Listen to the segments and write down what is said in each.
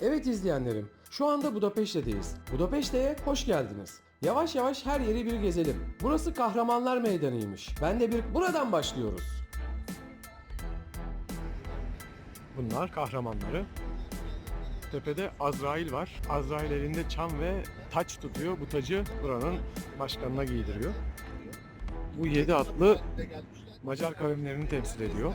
Evet izleyenlerim, şu anda Budapeşte'deyiz. Budapeşte'ye hoş geldiniz. Yavaş yavaş her yeri bir gezelim. Burası Kahramanlar Meydanı'ymış. Ben de bir buradan başlıyoruz. Bunlar kahramanları. Tepede Azrail var. Azrail elinde çam ve taç tutuyor. Bu tacı buranın başkanına giydiriyor. Bu yedi atlı Macar kavimlerini temsil ediyor.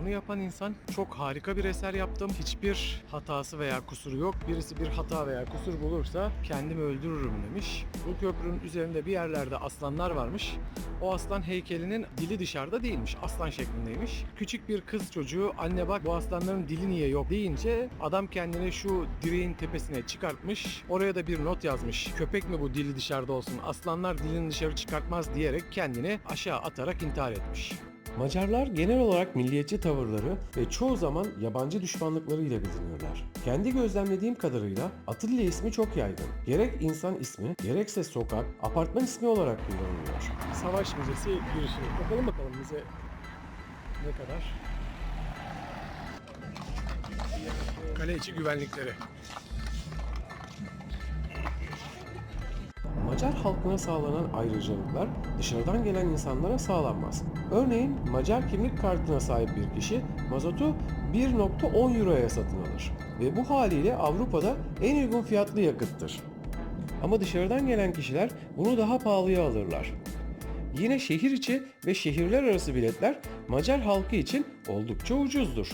Bunu yapan insan çok harika bir eser yaptım. Hiçbir hatası veya kusuru yok. Birisi bir hata veya kusur bulursa kendimi öldürürüm demiş. Bu köprünün üzerinde bir yerlerde aslanlar varmış. O aslan heykelinin dili dışarıda değilmiş. Aslan şeklindeymiş. Küçük bir kız çocuğu anne bak bu aslanların dili niye yok deyince adam kendini şu direğin tepesine çıkartmış. Oraya da bir not yazmış. Köpek mi bu dili dışarıda olsun? Aslanlar dilini dışarı çıkartmaz diyerek kendini aşağı atarak intihar etmiş. Macarlar genel olarak milliyetçi tavırları ve çoğu zaman yabancı düşmanlıklarıyla biliniyorlar. Kendi gözlemlediğim kadarıyla Atilla ismi çok yaygın. Gerek insan ismi, gerekse sokak, apartman ismi olarak kullanılıyor. Savaş Müzesi girişi. Bakalım bakalım bize ne kadar. Kale içi güvenlikleri. Macar halkına sağlanan ayrıcalıklar dışarıdan gelen insanlara sağlanmaz. Örneğin Macar kimlik kartına sahip bir kişi mazotu 1.10 euroya satın alır ve bu haliyle Avrupa'da en uygun fiyatlı yakıttır. Ama dışarıdan gelen kişiler bunu daha pahalıya alırlar. Yine şehir içi ve şehirler arası biletler Macar halkı için oldukça ucuzdur.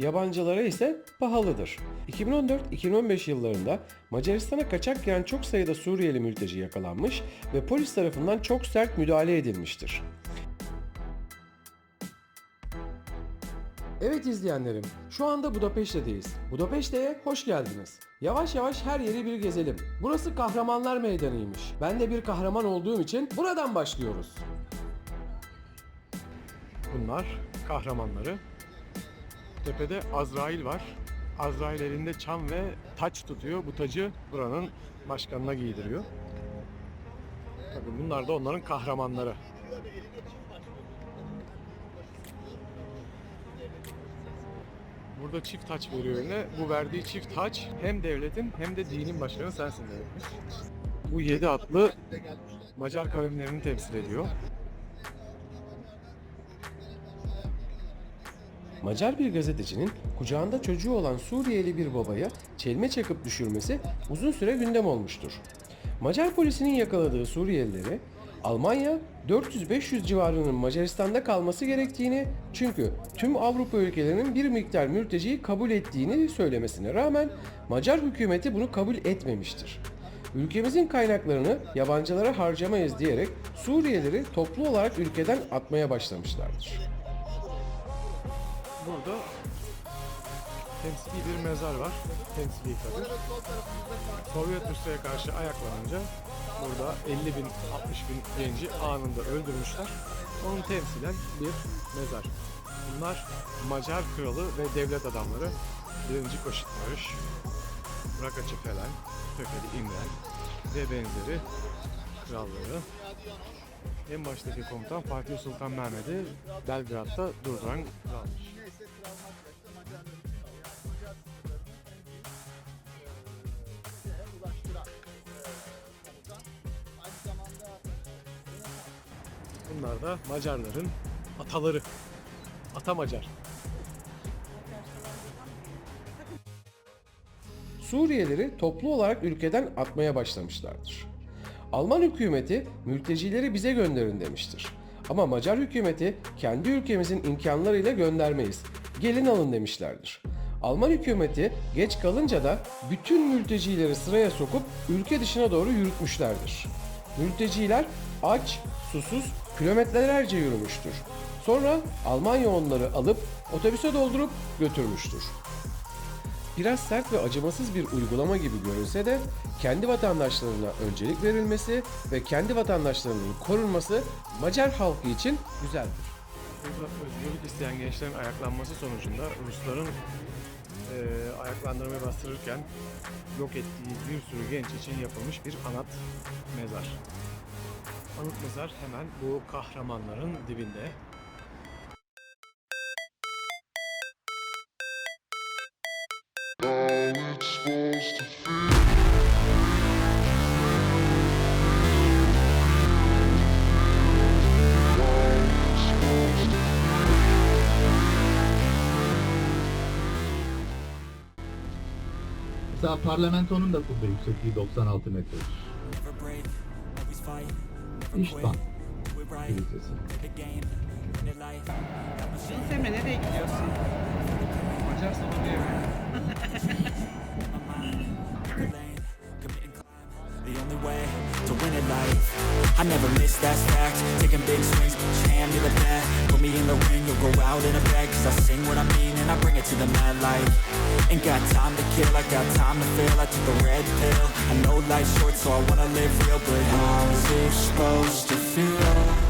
Yabancılara ise pahalıdır. 2014-2015 yıllarında Macaristan'a kaçak giren çok sayıda Suriyeli mülteci yakalanmış ve polis tarafından çok sert müdahale edilmiştir. Evet izleyenlerim, şu anda Budapeşte'deyiz. Budapeşte'ye hoş geldiniz. Yavaş yavaş her yeri bir gezelim. Burası Kahramanlar Meydanı'ymış. Ben de bir kahraman olduğum için buradan başlıyoruz. Bunlar kahramanları. Tepede Azrail var. Azrail elinde çam ve taç tutuyor. Bu tacı buranın başkanına giydiriyor. Tabii bunlar da onların kahramanları. Burada çift taç veriyor eline. Bu verdiği çift taç hem devletin hem de dinin başkanı sensin demekmiş. Bu yedi atlı Macar kavimlerini temsil ediyor. Macar bir gazetecinin kucağında çocuğu olan Suriyeli bir babaya çelme çakıp düşürmesi uzun süre gündem olmuştur. Macar polisinin yakaladığı Suriyelileri Almanya 400-500 civarının Macaristan'da kalması gerektiğini çünkü tüm Avrupa ülkelerinin bir miktar mülteciyi kabul ettiğini söylemesine rağmen Macar hükümeti bunu kabul etmemiştir. Ülkemizin kaynaklarını yabancılara harcamayız diyerek Suriyelileri toplu olarak ülkeden atmaya başlamışlardır. Burada temsili bir mezar var. Temsili tabi. Sovyet Rusya'ya karşı ayaklanınca burada 50 bin, 60 bin genci anında öldürmüşler. Onun temsilen bir mezar. Bunlar Macar kralı ve devlet adamları. Birinci Koşit Barış, Rakaçı Felen, Tökeli İmren ve benzeri kralları. En baştaki komutan Fatih Sultan Mehmet'i Belgrad'da durduran kralmış. Da Macarların ataları. Ata Macar. Suriyelileri toplu olarak ülkeden atmaya başlamışlardır. Alman hükümeti mültecileri bize gönderin demiştir. Ama Macar hükümeti kendi ülkemizin imkanlarıyla göndermeyiz. Gelin alın demişlerdir. Alman hükümeti geç kalınca da bütün mültecileri sıraya sokup ülke dışına doğru yürütmüşlerdir. Mülteciler aç, susuz kilometrelerce yürümüştür. Sonra Almanya onları alıp otobüse doldurup götürmüştür. Biraz sert ve acımasız bir uygulama gibi görünse de kendi vatandaşlarına öncelik verilmesi ve kendi vatandaşlarının korunması Macar halkı için güzeldir. Burada özgürlük isteyen gençlerin ayaklanması sonucunda Rusların eee ayaklandırmayı bastırırken yok ettiği bir sürü genç için yapılmış bir anıt mezar. Anıt mezar hemen bu kahramanların dibinde. Hatta parlamentonun da kubbe yüksekliği 96 metredir. İştan Kilisesi. Sen nereye gidiyorsun? Macar to win at life I never miss, fact Taking big swings, the Put me in the ring, you'll go out in a bag Cause I sing what I mean and I bring it to the mad light Ain't got time to kill, I got time to feel. I took a red pill. I know life's short, so I wanna live real. But how's it supposed to feel?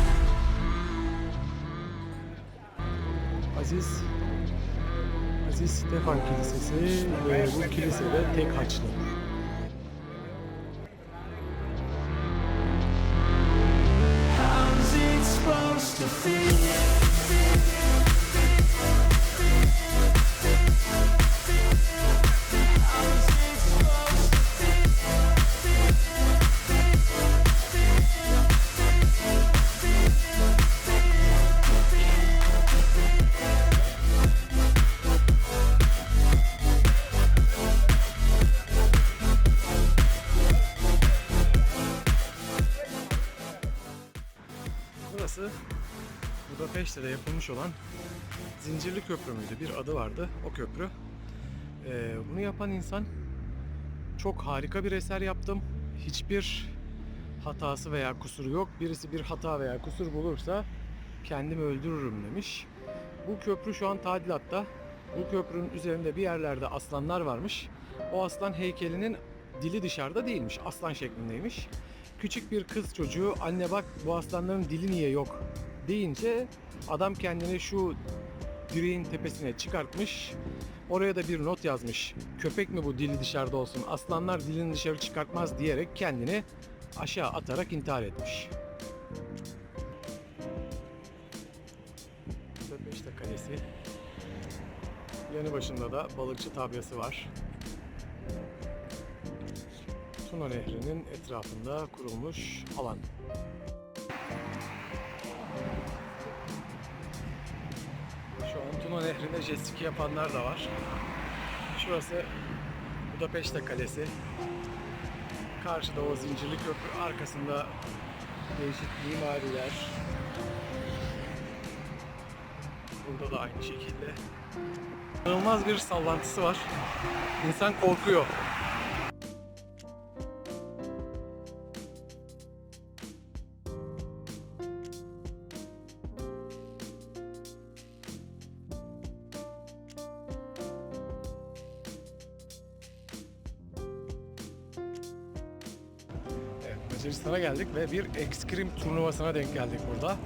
Aziz Aziz Stefan Kilisesi ve bu kilisede tek haçlı. Yapılmış olan Zincirli Köprü müydü? Bir adı vardı o köprü. Ee, bunu yapan insan çok harika bir eser yaptım. Hiçbir hatası veya kusuru yok. Birisi bir hata veya kusur bulursa kendimi öldürürüm demiş. Bu köprü şu an tadilatta. Bu köprünün üzerinde bir yerlerde aslanlar varmış. O aslan heykelinin dili dışarıda değilmiş. Aslan şeklindeymiş. Küçük bir kız çocuğu anne bak bu aslanların dili niye yok deyince adam kendini şu direğin tepesine çıkartmış. Oraya da bir not yazmış. Köpek mi bu dili dışarıda olsun? Aslanlar dilini dışarı çıkartmaz diyerek kendini aşağı atarak intihar etmiş. Beşte Kalesi. Yanı başında da balıkçı tabyası var. Tuna Nehri'nin etrafında kurulmuş alan. Nehri'nde jet ski yapanlar da var. Şurası Budapeşte Kalesi. Karşıda o zincirli köprü arkasında değişik mimariler. Burada da aynı şekilde. İnanılmaz bir sallantısı var. İnsan korkuyor. Ve bir ekskrim turnuvasına denk geldik burada.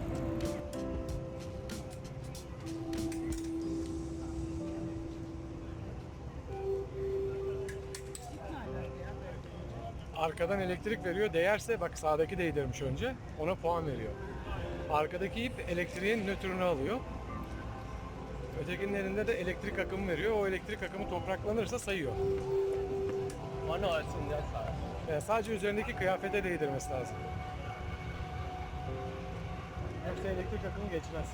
Arkadan elektrik veriyor. Değerse bak sağdaki değdirmiş önce. Ona puan veriyor. Arkadaki ip elektriğin nötrünü alıyor. Ötekinin elinde de elektrik akımı veriyor. O elektrik akımı topraklanırsa sayıyor. Yani sadece üzerindeki kıyafete değdirmesi lazım. Geçerse elektrik akımı geçmez.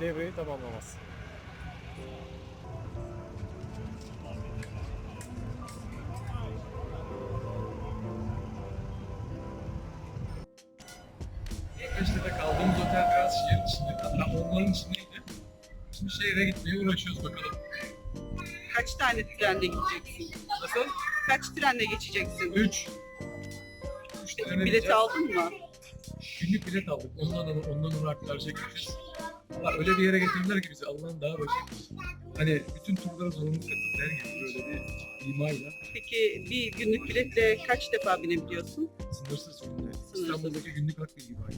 Devreyi tamamlamaz. Beştepe kaldığımız otel biraz şehir içinde. Hatta onların içindeydi. Şimdi şehre gitmeye uğraşıyoruz bakalım. Kaç tane trenle gideceksin? Nasıl? Kaç trenle geçeceksin? 3. 3 tane Bileti aldın mı? Günlük bilet aldık. Ondan ondan onu aktaracak. Valla öyle bir yere getirdiler ki bizi Allah'ın daha başı. Hani bütün turlara zorunlu katıl der gibi böyle bir imayla. Peki bir günlük biletle kaç defa binebiliyorsun? Sınırsız günde. İstanbul'daki günlük hak bilgi var.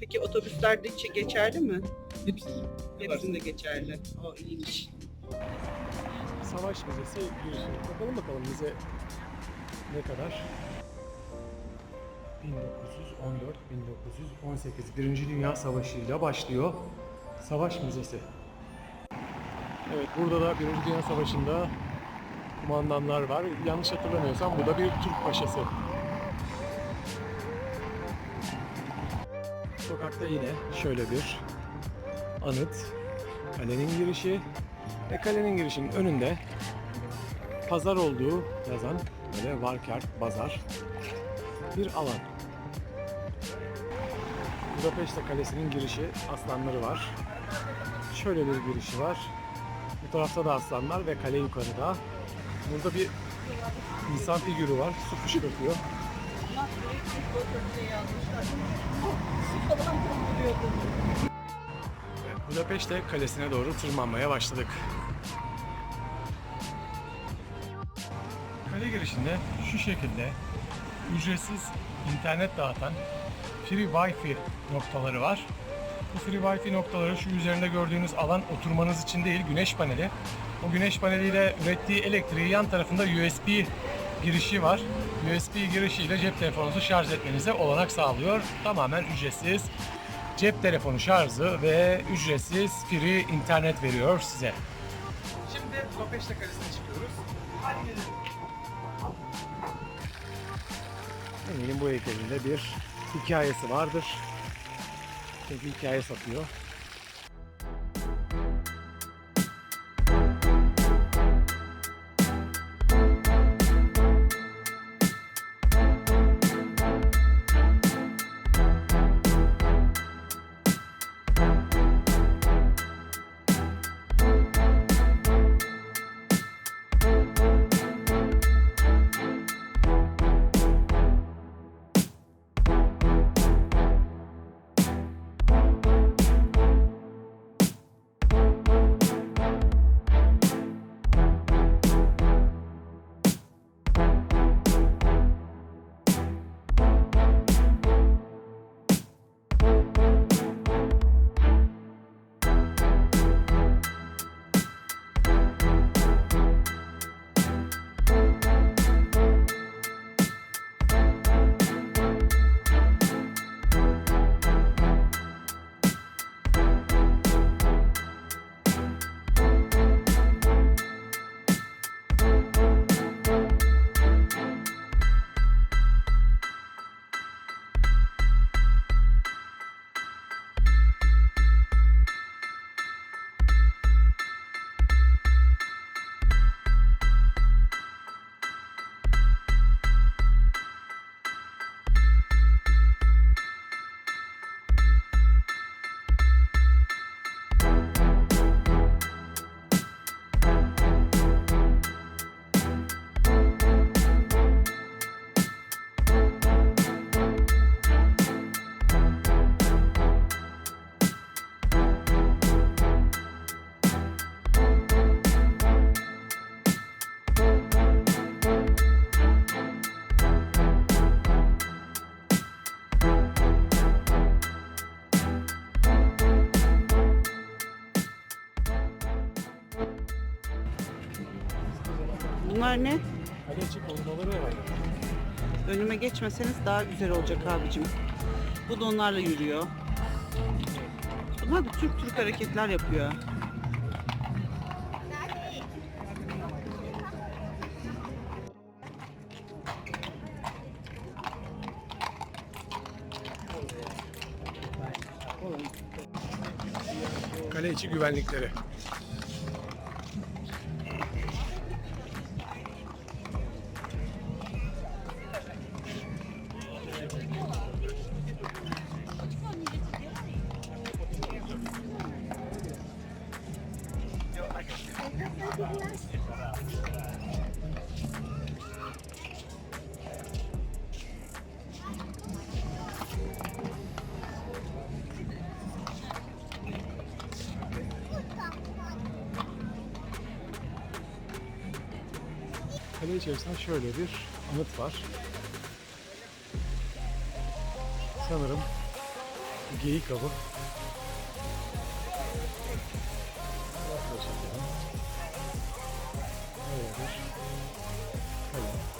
Peki otobüslerde içi geçerli mi? Hepsi. Hepsinde geçerli. O iyiymiş. Savaş Müzesi girişi. Bakalım bakalım müze ne kadar? 1914-1918 Birinci Dünya Savaşı ile başlıyor. Savaş Müzesi. Evet burada da Birinci Dünya Savaşı'nda kumandanlar var. Yanlış hatırlamıyorsam bu da bir Türk paşası. Sokakta yine şöyle bir anıt. Kalenin girişi ve kalenin girişinin önünde pazar olduğu yazan böyle Varkar Bazar bir alan. Budapeşte Kalesi'nin girişi aslanları var. Şöyle bir girişi var. Bu tarafta da aslanlar ve kale yukarıda. Burada bir insan figürü var. Su fışkırtıyor. Budapeşte Kalesi'ne doğru tırmanmaya başladık. Kale girişinde şu şekilde ücretsiz internet dağıtan free wifi noktaları var. Bu free wifi noktaları şu üzerinde gördüğünüz alan oturmanız için değil güneş paneli. O güneş paneliyle ürettiği elektriği yan tarafında USB girişi var. USB girişiyle cep telefonunuzu şarj etmenize olanak sağlıyor. Tamamen ücretsiz cep telefonu şarjı ve ücretsiz free internet veriyor size. Şimdi Budapeşte Kalesi'ne çıkıyoruz. Eminim bu heykelinde bir hikayesi vardır. Çünkü hikaye satıyor. Bunlar ne? İçi korumaları var. Önüme geçmeseniz daha güzel olacak abicim. Bu da onlarla yürüyor. Bunlar da Türk Türk hareketler yapıyor. kale içi güvenlikleri. Şöyle bir anıt var. Sanırım geyik avı. Böyle bir kale.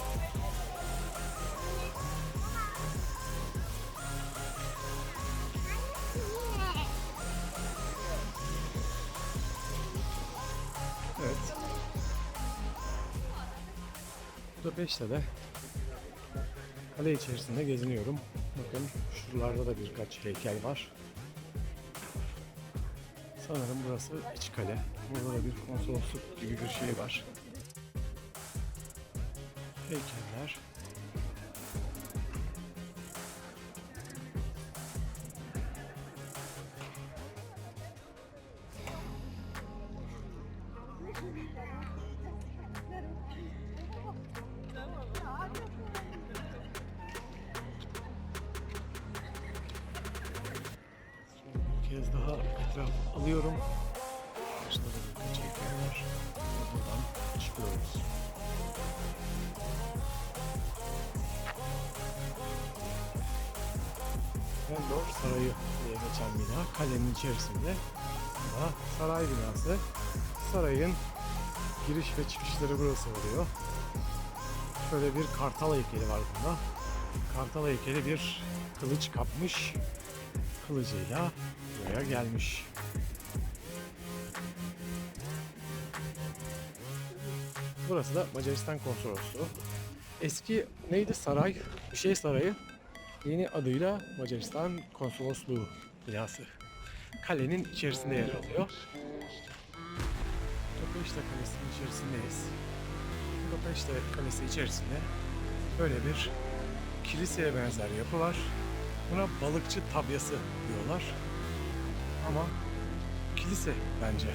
Budapeşte'de kale içerisinde geziniyorum. Bakın şuralarda da birkaç heykel var. Sanırım burası iç kale. Burada da bir konsolosluk gibi bir şey var. Heykeller. Kez daha etraf alıyorum. Birkaç heykel var. Ve Buradan çıkıyoruz. Vendor Sarayı diye geçen bina kalenin içerisinde. Ama saray binası. Sarayın giriş ve çıkışları burası oluyor. Şöyle bir kartal heykeli var burada. Kartal heykeli bir kılıç kapmış kılıcıyla buraya gelmiş. Burası da Macaristan konsolosluğu. Eski neydi saray? Bir şey sarayı. Yeni adıyla Macaristan konsolosluğu binası. Kalenin içerisinde yer alıyor. Budapeşte Kalesi'nin içerisindeyiz. Budapeşte Kalesi içerisinde böyle bir kiliseye benzer yapı var. Buna balıkçı tabyası diyorlar. Ama kilise bence.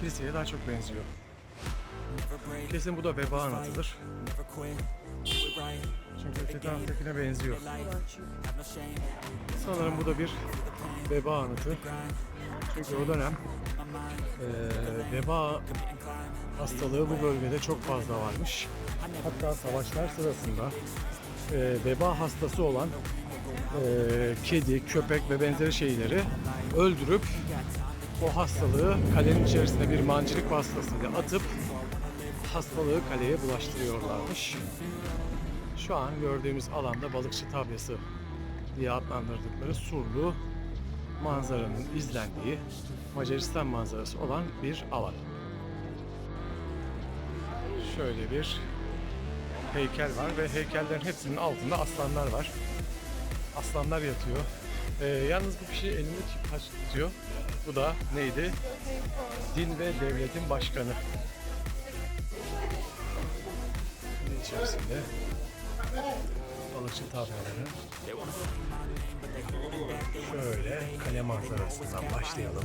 Kiliseye daha çok benziyor. Kesin bu da veba anlatıdır. Çünkü öteki benziyor. Sanırım bu da bir veba anıtı. Çünkü o dönem eee, veba hastalığı bu bölgede çok fazla varmış. Hatta savaşlar sırasında eee, veba hastası olan eee, kedi, köpek ve benzeri şeyleri öldürüp o hastalığı kalenin içerisine bir mancınık vasıtasıyla atıp hastalığı kaleye bulaştırıyorlarmış. Şu an gördüğümüz alanda balıkçı tabyası diye adlandırdıkları surlu manzaranın izlendiği Macaristan manzarası olan bir alan. Şöyle bir heykel var ve heykellerin hepsinin altında aslanlar var. Aslanlar yatıyor. Ee, yalnız bu kişi elinde taş tutuyor. Bu da neydi? Din ve devletin başkanı. Bunun içerisinde balıkçı tabyaları. Şöyle kale manzarasından başlayalım.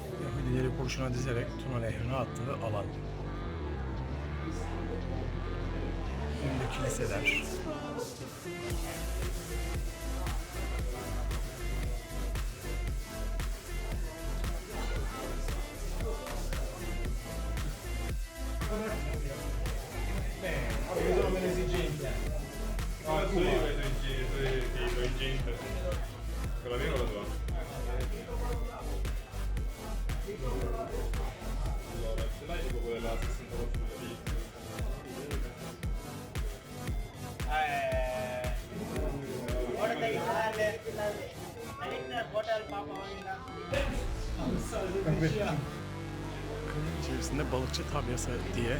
Yahudileri kurşuna dizerek Tuna Nehri'ne attığı alan. Önünde kiliseler. Balıkçı tabyası diye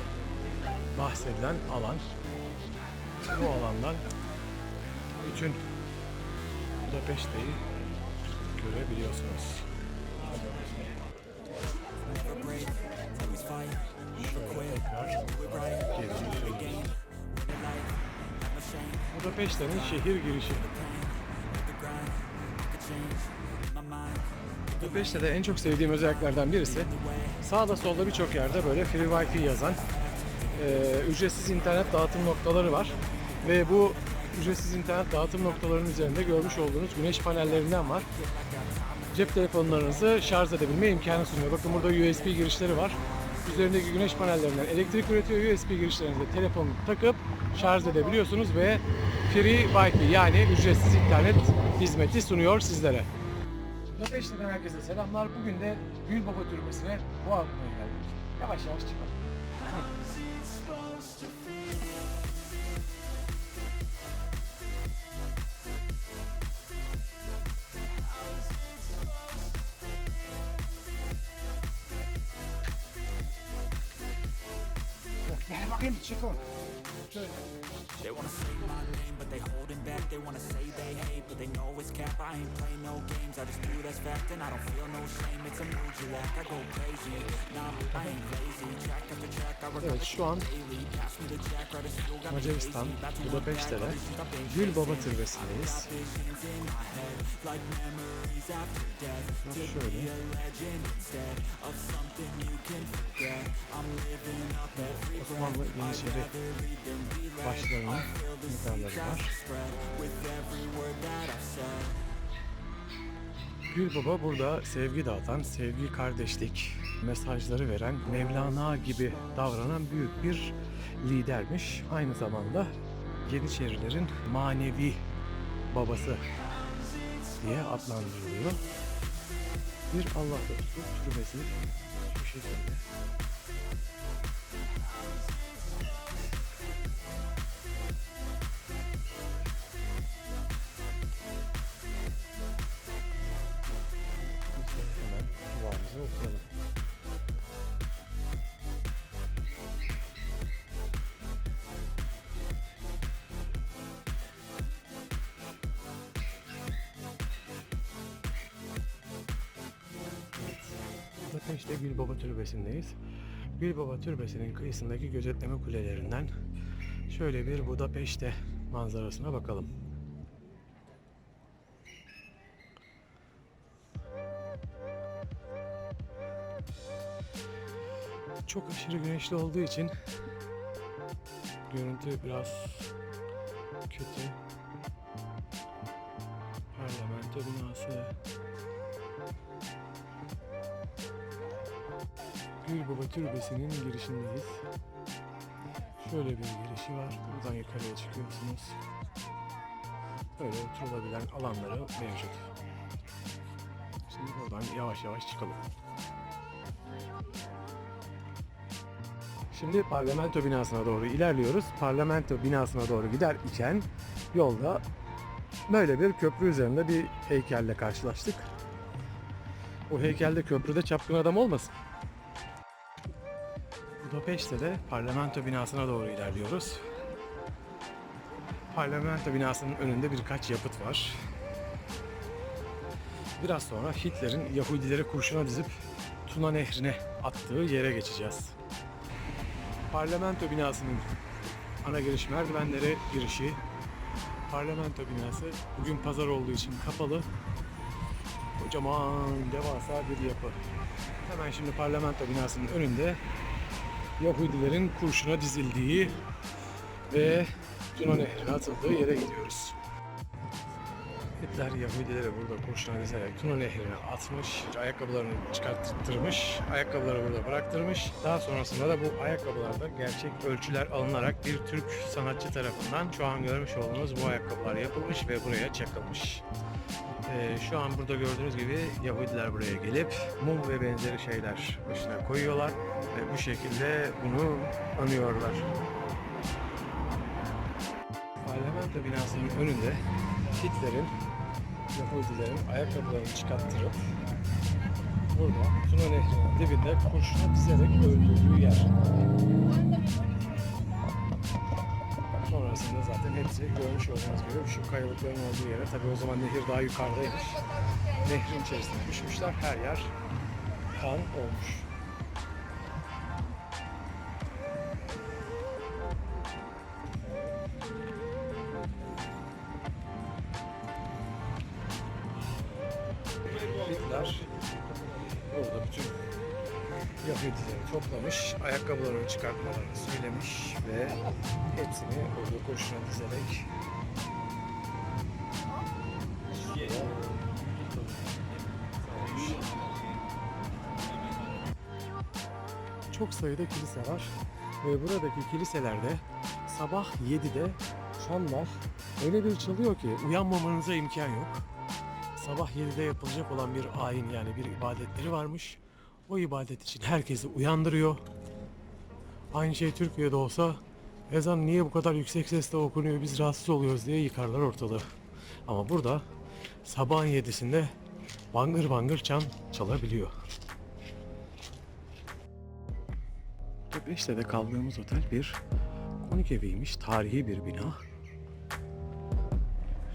bahsedilen alan. Bu alandan bütün Budapeşte'yi görebiliyorsunuz. Şöyle tekrar. Budapeşte'nin şehir girişi. Budapeşte'de en çok sevdiğim özelliklerden birisi sağda solda birçok yerde böyle free wifi yazan e, ücretsiz internet dağıtım noktaları var. Ve bu ücretsiz internet dağıtım noktalarının üzerinde görmüş olduğunuz güneş panellerinden var. Cep telefonlarınızı şarj edebilme imkanı sunuyor. Bakın burada USB girişleri var. Üzerindeki güneş panellerinden elektrik üretiyor. USB girişlerinize telefonu takıp şarj edebiliyorsunuz ve free wifi yani ücretsiz internet hizmeti sunuyor sizlere. Budapeşte'den herkese selamlar. Bugün de Gül Baba Türbesi'ne bu atmaya geldik. Yavaş yavaş çıkalım. Gel bakayım çıkın. Şöyle. They wanna say my name, but they back. They wanna say they hate, but they know it's cap. I ain't play no games, I just do that's fact, and I don't feel no shame. It's a mood you lack. I go crazy, nah, I ain't lazy. Track after track, I Evet şu an Macaristan, I've been Gül Baba Türbesi'ndeyiz. To Şöyle. Osmanlı Yeniçeri başlarının mezarları var. Gül Baba burada sevgi dağıtan, sevgi kardeşlik mesajları veren, Mevlana gibi davranan büyük bir lidermiş. Aynı zamanda Yeniçerilerin manevi babası diye adlandırılıyor. Bir Allah dostu türbesi şu şekilde. Okuyalım. Budapeşte Gülbaba Türbesi'ndeyiz. Gülbaba Türbesi'nin kıyısındaki gözetleme kulelerinden şöyle bir Budapeşte manzarasına bakalım. Çok aşırı güneşli olduğu için görüntü biraz kötü. Parlamento binası. Gülbaba Türbesi'nin girişindeyiz. Şöyle bir girişi var. Buradan yukarıya çıkıyorsunuz. Böyle oturulabilen alanları mevcut. Şimdi buradan yavaş yavaş çıkalım. Şimdi parlamento binasına doğru ilerliyoruz. Parlamento binasına doğru gider iken yolda böyle bir köprü üzerinde bir heykelle karşılaştık. O heykelde köprüde çapkın adam olmasın? Budapeşte de parlamento binasına doğru ilerliyoruz. Parlamento binasının önünde birkaç yapıt var. Biraz sonra Hitler'in Yahudileri kurşuna dizip Tuna Nehri'ne attığı yere geçeceğiz. Parlamento binasının ana giriş merdivenleri girişi. Parlamento binası bugün pazar olduğu için kapalı. Kocaman devasa bir yapı. Hemen şimdi parlamento binasının önünde Yahudilerin kurşuna dizildiği ve Tuna Nehri'ne atıldığı yere gidiyoruz. Hitler Yahudileri burada kurşuna dizerek Tuna Nehri'ne atmış, ayakkabılarını çıkarttırmış, ayakkabıları burada bıraktırmış. Daha sonrasında da bu ayakkabılarda gerçek ölçüler alınarak bir Türk sanatçı tarafından şu an görmüş olduğunuz bu ayakkabılar yapılmış ve buraya çakılmış. Ee, şu an burada gördüğünüz gibi Yahudiler buraya gelip mum ve benzeri şeyler başına koyuyorlar ve bu şekilde bunu anıyorlar. Parlamento binasının önünde Hitler'in Yahudilerin ayakkabılarını çıkarttırıp burada Tuna Nehri'nin dibinde kurşuna dizerek öldürdüğü yer. Sonrasında zaten hepsi görmüş olduğunuz gibi şu kayalıkların olduğu yere tabi o zaman nehir daha yukarıdaymış. Nehrin içerisine düşmüşler her yer kan olmuş. Kurşuna dizerek Çok sayıda kilise var ve buradaki kiliselerde sabah 7'de çanlar öyle bir çalıyor ki uyanmamanıza imkan yok. Sabah 7'de yapılacak olan bir ayin yani bir ibadetleri varmış. O ibadet için herkesi uyandırıyor. Aynı şey Türkiye'de olsa ezan niye bu kadar yüksek sesle okunuyor biz rahatsız oluyoruz diye yıkarlar ortalığı. Ama burada sabahın yedisinde bangır bangır çan çalabiliyor. Beşte'de kaldığımız otel bir konik eviymiş. Tarihi bir bina.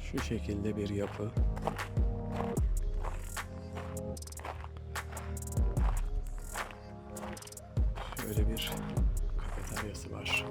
Şu şekilde bir yapı. Şöyle bir kafeteryası var.